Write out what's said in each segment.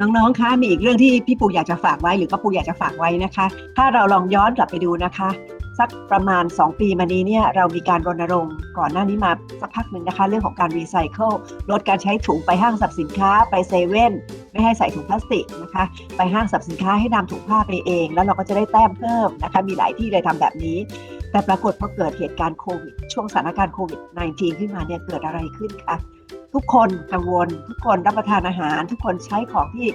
น้องๆ คะมีอีกเรื่องที่พี่ปูอยากจะฝากไว้หรือป้าปูอยากจะฝากไว้นะคะ ถ้าเราลองย้อนกลับไปดูนะคะ สักประมาณ 2 ปีมานี้เนี่ยเรามีการรณรงค์ก่อนหน้านี้มาสักพักหนึ่งนะคะ เรื่องของการรีไซเคิลลดการใช้ถุงไปห้างสรรพสินค้าไปเซเว่นไม่ให้ใส่ถุงพลาสติกนะคะ ไปห้างสรรพสินค้าให้นำถุงผ้าไปเอง แล้วเราก็จะได้แต้มเพิ่มนะคะ มีหลายที่เลยทำแบบนี้ แต่ปรากฏพอเกิดเหตุการณ์โควิดช่วงสถานการณ์โควิด -19 ขึ้นมาเนี่ยเกิดอะไรขึ้นคะ ทุกคนกังวล ทุกคนรับประทานอาหาร ทุกคนใช้ของที่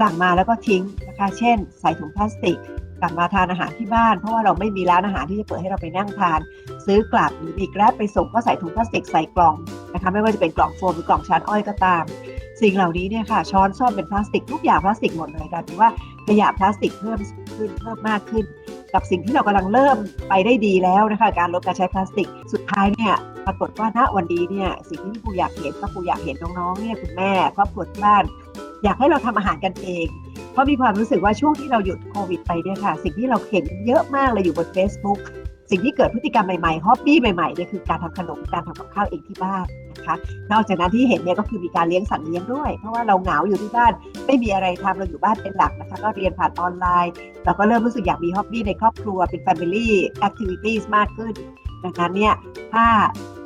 สั่งมาแล้วก็ทิ้งนะคะเช่น ใส่ถุงพลาสติกกลับมาทานอาหารที่บ้าน เพราะว่าเราไม่มีร้านอาหารที่จะเปิดให้เราไปนั่งทาน ซื้อกลับหรือมีแกร็บไปส่งก็ใส่ถุงพลาสติกใส่กล่องนะคะไม่ว่าจะเป็นกล่องโฟมหรือกล่องชานอ้อยก็ตาม สิ่งเหล่านี้เนี่ยค่ะช้อนซ่อมเป็นพลาสติกทุกอย่างพลาสติกหมดเลยกลายเป็นว่าขยะพลาสติกเพิ่มขึ้นเพิ่มมากขึ้น กับสิ่งที่เรากำลังเริ่มไปได้ดีแล้วนะคะการลดการใช้พลาสติกสุดท้ายเนี่ย ปรากฏว่าณวันนี้เนี่ยสิ่งที่พี่ปูอยากเห็นก็ปูอยากเห็นน้องๆเนี่ยคุณแม่ครอบครัวที่บ้าน อยากให้เราทำอาหารกันเอง เพราะมีความรู้สึกว่าช่วงที่เราหยุดโควิดไปเนี่ยค่ะ สิ่งที่เราเห็นเยอะมากเลยอยู่บน Facebook สิ่งที่เกิดพฤติกรรมใหม่ๆฮอบบี้ใหม่ๆเนี่ยคือการทำขนมการทำกับข้าวเองที่บ้านนะคะ นอกจากนั้นที่เห็นเนี่ยก็คือมีการเลี้ยงสัตว์เลี้ยงด้วย เพราะว่าเราเหงาอยู่ที่บ้าน ไม่มีอะไรทำเราอยู่บ้านเป็นหลักนะคะ ก็เรียนผ่านออนไลน์ เราก็เริ่มรู้สึกอยากมีฮอบบี้ในครอบครัวเป็น Family Activities มากขึ้นดังนั้นเนี่ยถ้า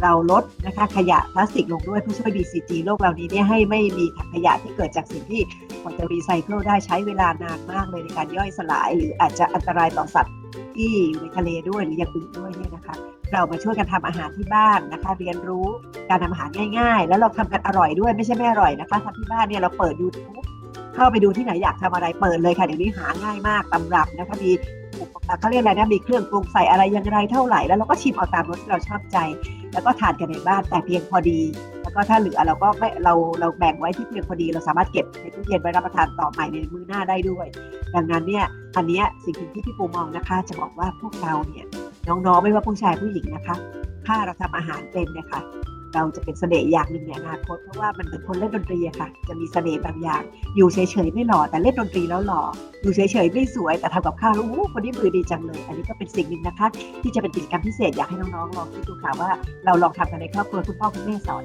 เราลดนะคะขยะพลาสติกลงด้วยเพื่อช่วย BCG โลกเหล่านี้เนี่ยให้ไม่มีถังขยะที่เกิดจากสิ่งที่กว่าจะรีไซเคิลได้ใช้เวลานานมากเลยในการย่อยสลาย หรืออาจจะอันตรายต่อสัตว์ที่อยู่ในทะเลด้วยหรืออย่างอื่นด้วยเนี่ยนะคะ เรามาช่วยกันทำอาหารที่บ้านนะคะ เรียนรู้การทำอาหารง่าย ๆ แล้วเราทำกันอร่อยด้วยไม่ใช่ไม่อร่อยนะคะทำที่บ้านเนี่ยเราเปิด YouTube เข้าไปดูที่ไหนอยากทำอะไรเปิดเลยค่ะเดี๋ยวนี้หาง่ายมากตำรับนะคะมี เขาเรียกอะไรนะมีเครื่องปรุงใส่อะไรอยังไรเท่าไหร่แล้วเราก็ชิมเอาตามรสที่เราชอบใจ แล้วก็ทานกันในบ้านแต่เพียงพอดี แล้วก็ถ้าเหลือเราก็ไม่เราเราแบ่งไว้ที่เพียงพอดี เราสามารถเก็บในตู้เย็นไว้รับประทานต่อใหม่ในมื้อหน้าได้ด้วย ดังนั้นเนี่ยอันนี้สิ่งที่พี่ปูมองนะคะ จะบอกว่าพวกเราเนี่ยน้องๆไม่ว่าผู้ชายผู้หญิงนะคะ ถ้าเราทำอาหารเป็นนะคะ เราจะเป็นเสน่ห์อย่างหนึ่งในอนาคตเพราะว่ามันเป็นคนเล่นดนตรีอะค่ะ จะมีเสน่ห์บางอย่าง อยู่เฉยๆไม่หล่อแต่เล่นดนตรีแล้วหล่อ อยู่เฉยๆไม่สวยแต่ทำกับข้าวแล้วอู้คนนี้มือดีจังเลย อันนี้ก็เป็นสิ่งหนึ่งนะคะ ที่จะเป็นกิจกรรมพิเศษอยากให้น้องๆลองคิดดูค่ะว่าเราลองทำกันในครอบครัวคุณพ่อคุณแม่สอน